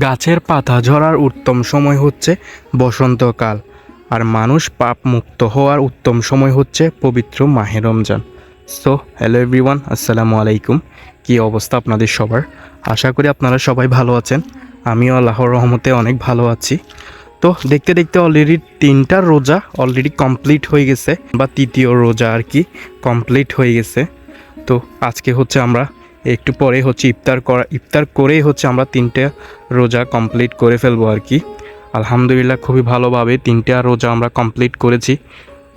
গাছের পাতা ঝরার উত্তম সময় হচ্ছে বসন্তকাল, আর মানুষ পাপ মুক্ত হওয়ার উত্তম সময় হচ্ছে পবিত্র মাহে রমজান। সো হ্যালো এভরিওয়ান আসসালামু আলাইকুম। কী অবস্থা আপনাদের সবার? আশা করি আপনারা সবাই ভালো আছেন। আমিও আল্লাহর রহমতে অনেক ভালো আছি। তো, দেখতে দেখতে অলরেডি তিনটা রোজা অলরেডি কমপ্লিট হয়ে গেছে, বা তৃতীয় রোজা আর কি কমপ্লিট হয়ে গেছে। তো, আজকে হচ্ছে আমরা একটু পরে হচ্ছে ইফতার করা ইফতার করেই হচ্ছে আমরা তিনটে রোজা কমপ্লিট করে ফেলব আর কি। আলহামদুলিল্লাহ খুবই ভালোভাবে তিনটা রোজা আমরা কমপ্লিট করেছি।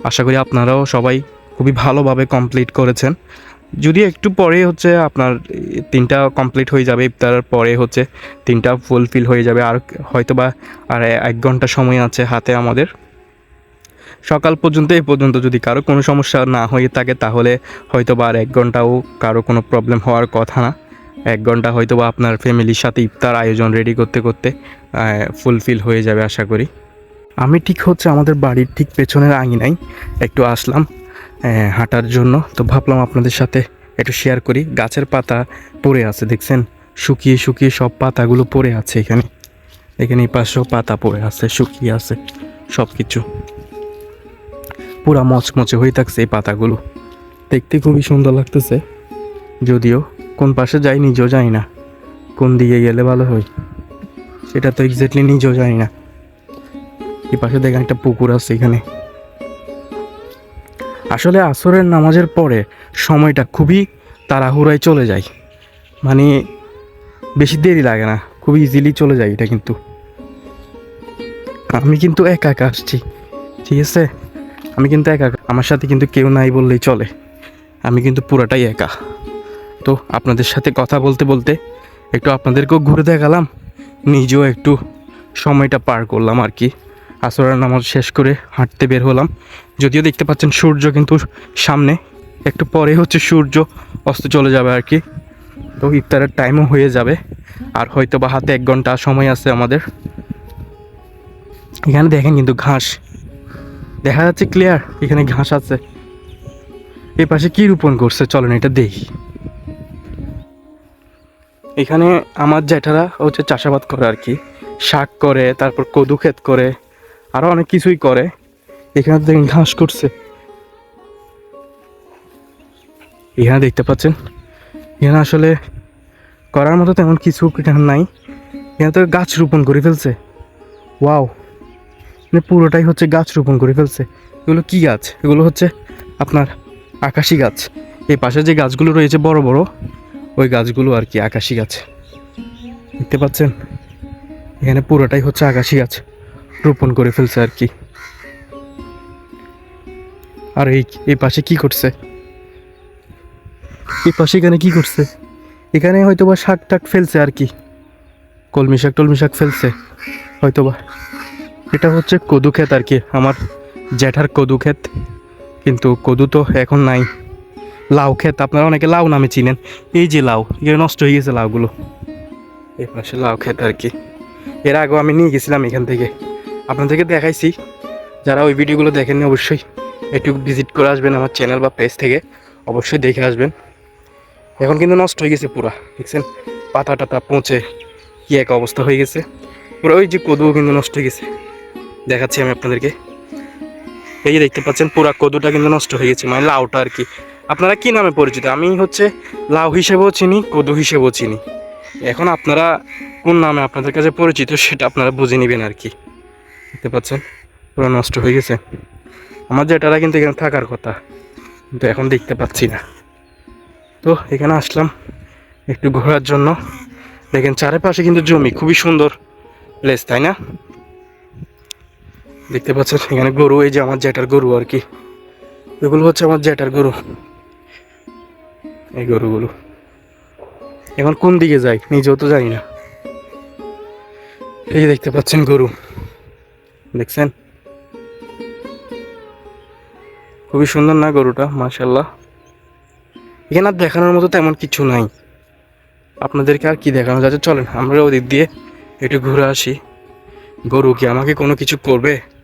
আশা করি আপনারাও সবাই খুবই ভালোভাবে কমপ্লিট করেছেন। যদি একটু পরে হচ্ছে আপনার তিনটা কমপ্লিট হয়ে যাবে ইফতারের পরে হচ্ছে তিনটা ফুলফিল হয়ে যাবে, আর হয়তো বা আর এক ঘণ্টা সময় আছে হাতে আমাদের। সকাল পর্যন্ত এই পর্যন্ত যদি কারও কোনো সমস্যা না হয়ে থাকে, তাহলে হয়তো বা আর এক ঘন্টাও কারও কোনো প্রবলেম হওয়ার কথা না। এক ঘণ্টা হয়তো বা আপনার ফ্যামিলির সাথে ইফতার আয়োজন রেডি করতে করতে ফুলফিল হয়ে যাবে আশা করি। আমি ঠিক হচ্ছে আমাদের বাড়ির ঠিক পেছনের আঙিনায় একটু আসলাম হাঁটার জন্য। তো ভাবলাম আপনাদের সাথে একটু শেয়ার করি। গাছের পাতা পড়ে আছে, দেখছেন? শুকিয়ে শুকিয়ে সব পাতাগুলো পড়ে আছে এখানে। এখানে এই পাশেও পাতা পড়ে আছে, শুকিয়ে আছে সব কিছু পুরা মচমচে হয়ে থাকছে এই পাতাগুলো। দেখতে খুবই সুন্দর লাগতেছে। যদিও কোন পাশে যাই নিজেও যাই না, কোন দিকে গেলে ভালো হয়। সেটা তো এক্স্যাক্টলি নিজেও জানি না। এই পাশে দেখেন একটা পুকুর আছে এখানে। আসলে আসরের নামাজের পরে সময়টা খুবই তাড়াহুড়ায় চলে যায়। মানে বেশি দেরি লাগে না খুবই ইজিলি চলে যায় এটা কিন্তু। আমি কিন্তু একা একা আসছি, ঠিক আছে? আমি কিন্তু একা। আমার সাথে কিন্তু কেউ নাই বললেই চলে। আমি কিন্তু পুরাটাই একা। তো আপনাদের সাথে কথা বলতে বলতে একটু আপনাদেরকেও ঘুরে দেখালাম, নিজেও একটু সময়টা পার করলাম আর কি। আসরের নামাজ শেষ করে হাঁটতে বের হলাম। যদিও দেখতে পাচ্ছেন সূর্য কিন্তু সামনে, একটু পরে হচ্ছে সূর্য অস্ত চলে যাবে আর কি। তো ইফতারের টাইমও হয়ে যাবে, আর হয়তো বা হাতে এক ঘণ্টা সময় আছে আমাদের। এখানে দেখেন কিন্তু ঘাস দেখা যাচ্ছে ক্লিয়ার এখানে ঘাস আছে। এই পাশে কি রোপণ করছে? চলেন এটা দেখি। এখানে আমার জ্যাঠারা হচ্ছে চাষাবাদ করে আর কি। শাক করে, তারপর কদু ক্ষেত করে আরও অনেক কিছুই করে। এখানে দেখেন ঘাস করছে। এখানে দেখতে পাচ্ছেন? এখানে আসলে করার মতো তেমন কিছু এখানে নাই। এখানে তো গাছ রোপণ করে ফেলছে। ওয়াও! মানে পুরোটাই হচ্ছে গাছ রোপণ করে ফেলছে। এগুলো কি গাছ? এগুলো হচ্ছে আপনার আকাশি গাছ। এই পাশে যে গাছগুলো রয়েছে বড় বড়, ওই গাছগুলো আর কি আকাশি গাছ। দেখতে পাচ্ছেন? এখানে পুরোটাই হচ্ছে আকাশি গাছ রোপণ করে ফেলছে আর কি। আর এই এই পাশে কি করছে? এই পাশে এখানে কি করছে? এখানে হয়তো বা শাক টাক ফেলছে আর কি। কলমি শাক টলমি শাক ফেলছে। হয়তো বা এটা হচ্ছে কদু ক্ষেত আর কি, আমার জ্যাঠার কদু ক্ষেত। কিন্তু কদু তো এখন নাই। লাউ ক্ষেত, আপনারা অনেকে লাউ নামে চিনেন। এই যে লাউ এখানে নষ্ট হয়ে গেছে লাউগুলো। এই পাশে লাউ ক্ষেত আর কি। এর আগেও আমি নিয়ে গেছিলাম এখান থেকে। আপনাদেরকে দেখাইছি, যারা ওই ভিডিওগুলো দেখেননি অবশ্যই একটু ভিজিট করে আসবেন আমার চ্যানেল বা পেজ থেকে, অবশ্যই দেখে আসবেন। এখন কিন্তু নষ্ট হয়ে গেছে পুরা, দেখছেন? পাতা টাতা পচে, কী এক অবস্থা হয়ে গেছে। পুরো ওই যে কদুও কিন্তু নষ্ট হয়ে গেছে। দেখাচ্ছি আমি আপনাদেরকে। এই যে দেখতে পাচ্ছেন, পুরা কদুটা কিন্তু নষ্ট হয়ে গেছে মানে লাউটা আর কি। আপনারা কি নামে পরিচিত? আমি হচ্ছে লাউ হিসেবেও চিনি, কদু হিসেবেও চিনি। এখন আপনারা কোন নামে আপনাদের কাছে পরিচিত সেটা আপনারা বুঝে নেবেন আর কি। দেখতে পাচ্ছেন, পুরো নষ্ট হয়ে গেছে। আমার যেটারা কিন্তু এখানে থাকার কথা, কিন্তু এখন দেখতে পাচ্ছি না। তো এখানে আসলাম একটু ঘোরার জন্য। দেখেন, চারিপাশে কিন্তু জমি, খুবই সুন্দর প্লেস তাই না? দেখতে পাচ্ছেন, এখানে গরু, এই যে আমার জ্যাটার গরু আর কি। এগুলো হচ্ছে আমার জ্যাটার গরু। এই গরুগুলো। এখন কোন দিকে যাই? নিজেও তো জানি না। এই দেখতে পাচ্ছেন গরু। দেখছেন? খুবই সুন্দর না গরুটা? মাশাল্লাহ এখানে আর দেখানোর মতো তেমন কিছু নাই। আপনাদেরকে আর কি দেখানো যাচ্ছে? চলেন, আমরা ওদিক দিয়ে একটু ঘুরে আসি। গরু কি আমাকে কোনো কিছু করবে?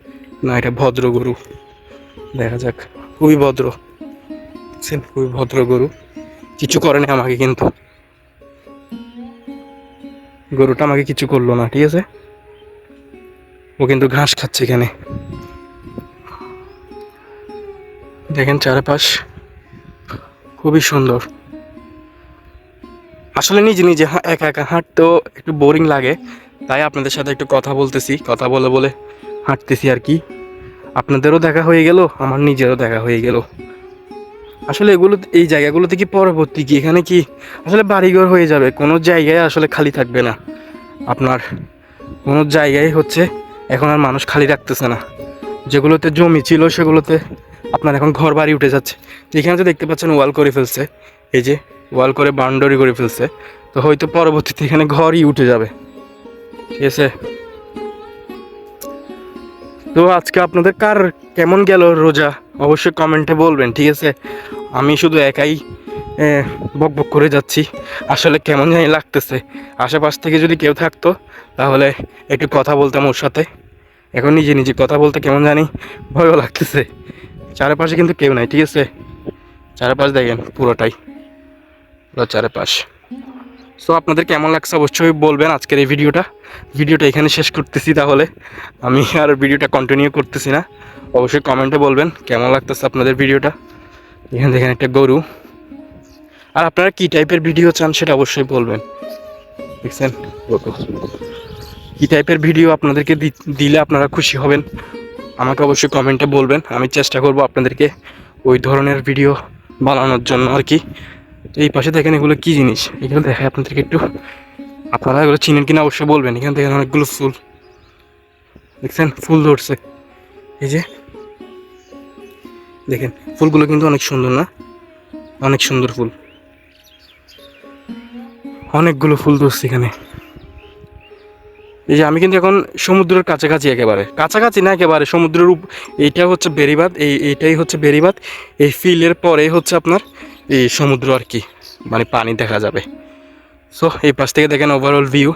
না, এটা ভদ্র গরু। দেখা যাক। খুবই ভদ্র। খুবই ভদ্র গরু। কিছু করেনি আমাকে কিন্তু। গরুটা আমাকে কিছু করল না, ঠিক আছে? ও কিন্তু ঘাস খাচ্ছে এখানে। দেখেন চারপাশ। খুবই সুন্দর। আসলে নিজে নিজে একা একা হাঁটতেও একটু বোরিং লাগে। তাই আপনাদের সাথে একটু কথা বলতেছি। কথা বলে বলে হাঁটতেছি আর কি। আপনাদেরও দেখা হয়ে গেল, আমার নিজেরও দেখা হয়ে গেল। আসলে এগুলো, এই জায়গাগুলোতে কি পরবর্তী কি? এখানে কি আসলে বাড়িঘর হয়ে যাবে? কোনো জায়গায় আসলে খালি থাকবে না। আপনার কোনো জায়গায় হচ্ছে এখন আর মানুষ খালি রাখতেছে না। যেগুলোতে জমি ছিল, সেগুলোতে আপনার এখন ঘর বাড়ি উঠে যাচ্ছে। এখানে তো দেখতে পাচ্ছেন, ওয়াল করে ফেলছে। এই যে ওয়াল করে বাউন্ডারি করে ফেলছে। তো হয়তো পরবর্তীতে এখানে ঘরই উঠে যাবে। ঠিক আছে? তো আজকে আপনাদের কার কেমন গেল রোজা? অবশ্যই কমেন্টে বলবেন, ঠিক আছে? আমি শুধু একাই বক বক করে যাচ্ছি। আসলে কেমন জানি লাগতেছে। আশেপাশ থেকে যদি কেউ থাকতো, তাহলে একটু কথা বলতাম ওর সাথে। এখন নিজে নিজে কথা বলতে কেমন জানি ভয়ও লাগতেছে। চারপাশে কিন্তু কেউ নাই, ঠিক আছে? চারপাশ দেখেন, পুরোটাই। পুরো চারপাশ। সো আপনাদের কেমন লাগছে? অবশ্যই বলবেন আজকের এই ভিডিওটা। ভিডিওটা এখানে শেষ করতেছি তাহলে। আমি আর ভিডিওটা কন্টিনিউ করতেছি না। অবশ্যই কমেন্টে বলবেন কেমন লাগতেছে আপনাদের ভিডিওটা। এখানে দেখেন একটা গরু। আর আপনারা কী টাইপের ভিডিও চান সেটা অবশ্যই বলবেন। দেখছেন? কী টাইপের ভিডিও আপনাদেরকে দিলে আপনারা খুশি হবেন? আমাকে অবশ্যই কমেন্টে বলবেন। আমি চেষ্টা করব আপনাদেরকে ওই ধরনের ভিডিও বানানোর জন্য আর কি। এই পাশে দেখেন এগুলো কী জিনিস? এগুলো দেখায় আপনাদেরকে একটু। আপনারা এগুলো চিনেন কিনা অবশ্যই বলবেন। এখানে দেখেন অনেকগুলো ফুল। দেখছেন? ফুল ধরছে। এই যে, দেখেন, ফুলগুলো কিন্তু অনেক সুন্দর না? অনেক সুন্দর ফুল। অনেকগুলো ফুল ধরছে এখানে। এই যে, আমি কিন্তু এখন সমুদ্রের কাছাকাছি একেবারে। কাছাকাছি না একেবারে, সমুদ্রের এইটা হচ্ছে বেরিবাদ এই এইটাই হচ্ছে বেরিবাদ এই ফিলের পরে হচ্ছে আপনার এই সমুদ্র আর কি মানে পানি দেখা যাবে। সো এই পাশ থেকে দেখেন ওভারঅল ভিউ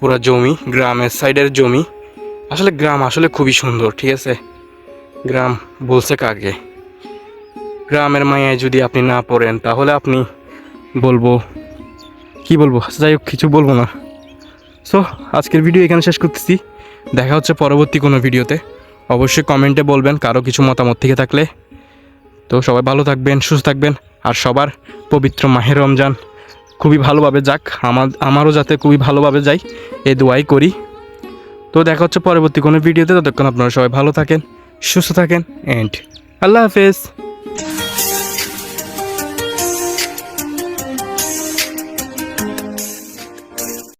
পুরো জমি, গ্রামের সাইডের জমি। আসলে গ্রাম আসলে খুবই সুন্দর, ঠিক আছে? গ্রাম বলছে কাকে? গ্রামের মায়ায় যদি আপনি না পড়েন, তাহলে আপনি বলব, কি বলব? যাই হোক, কিছু বলব না। সো আজকের ভিডিও এখানে শেষ করতেছি। দেখা হচ্ছে পরবর্তী কোনো ভিডিওতে অবশ্যই কমেন্টে বলবেন কারও কিছু মতামত থেকে থাকলে। তো সবাই ভালো থাকবেন, সুস্থ থাকবেন। আর সবার পবিত্র মাহের রমজান। খুবই ভালোভাবে যাক, আমার, আমারও যাতে খুবই ভালোভাবে যাই, এ দোয়াই করি। তো দেখা হচ্ছে পরবর্তী কোনো ভিডিওতে, ততক্ষণ আপনারা সবাই ভালো থাকেন, সুস্থ থাকেন অ্যান্ড আল্লাহ হাফেজ।